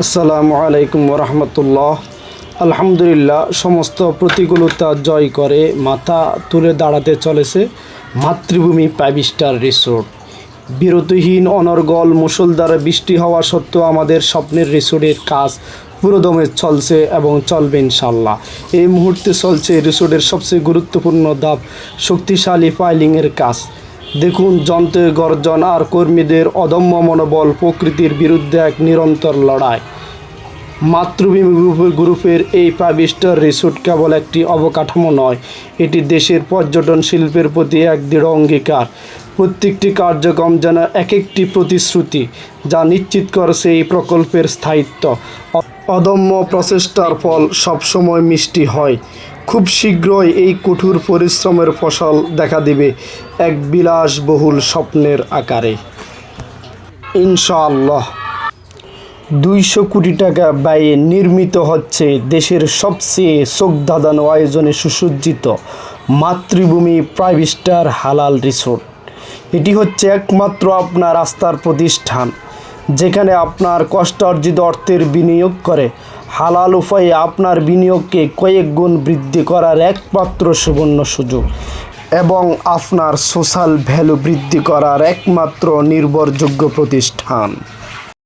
আসসালামু আলাইকুম রহমতুল্লাহ আলহামদুলিল্লাহ, সমস্ত প্রতিকূলতা জয় করে মাথা তুলে দাঁড়াতে চলেছে মাতৃভূমি ফাইভ স্টার রিসোর্ট। বিরতিহীন, অনর্গল মুসলধারে বৃষ্টি হওয়া সত্ত্বেও আমাদের স্বপ্নের রিসোর্টের কাজ পুরোদমে চলছে এবং চলবে ইনশাল্লাহ এই মুহূর্তে চলছে রিসোর্টের সবচেয়ে গুরুত্বপূর্ণ ধাপ, শক্তিশালী ফাইলিংয়ের কাজ। দেখুন যন্ত্রের গর্জন আর কর্মীদের অদম্য মনোবল প্রকৃতির বিরুদ্ধে এক নিরন্তর লড়াই। মাতৃভূমি গ্রুপের এই ফাইভ স্টার রিসোর্ট কেবল একটি অবকাঠামো নয়, এটি দেশের পর্যটন শিল্পের প্রতি এক দৃঢ় অঙ্গীকার। প্রত্যেকটি কার্যক্রম যেন এক একটি প্রতিশ্রুতি, যা নিশ্চিত করছে এই প্রকল্পের স্থায়িত্ব। অদম্য প্রচেষ্টার ফল সবসময় মিষ্টি হয়। খুব শীঘ্রই এই কঠোর পরিশ্রমের ফসল দেখা দিবে এক বিলাসবহুল স্বপ্নের আকারে। ইনশাআল্লাহ। দুইশো কোটি টাকা ব্যয়ে নির্মিত হচ্ছে দেশের সবচেয়ে চোখধাঁধানো আয়োজনে সুসজ্জিত মাতৃভূমি ফাইভ স্টার হালাল রিসোর্ট। এটি হচ্ছে একমাত্র আপনার আস্থার প্রতিষ্ঠান, যেখানে আপনার কষ্টার্জিত অর্থের বিনিয়োগ করে হালাল উপায়ে আপনার বিনিয়োগকে কয়েক গুণ বৃদ্ধি করার একমাত্র সুবর্ণ সুযোগ এবং আপনার সোশ্যাল ভ্যালু বৃদ্ধি করার একমাত্র নির্ভরযোগ্য প্রতিষ্ঠান।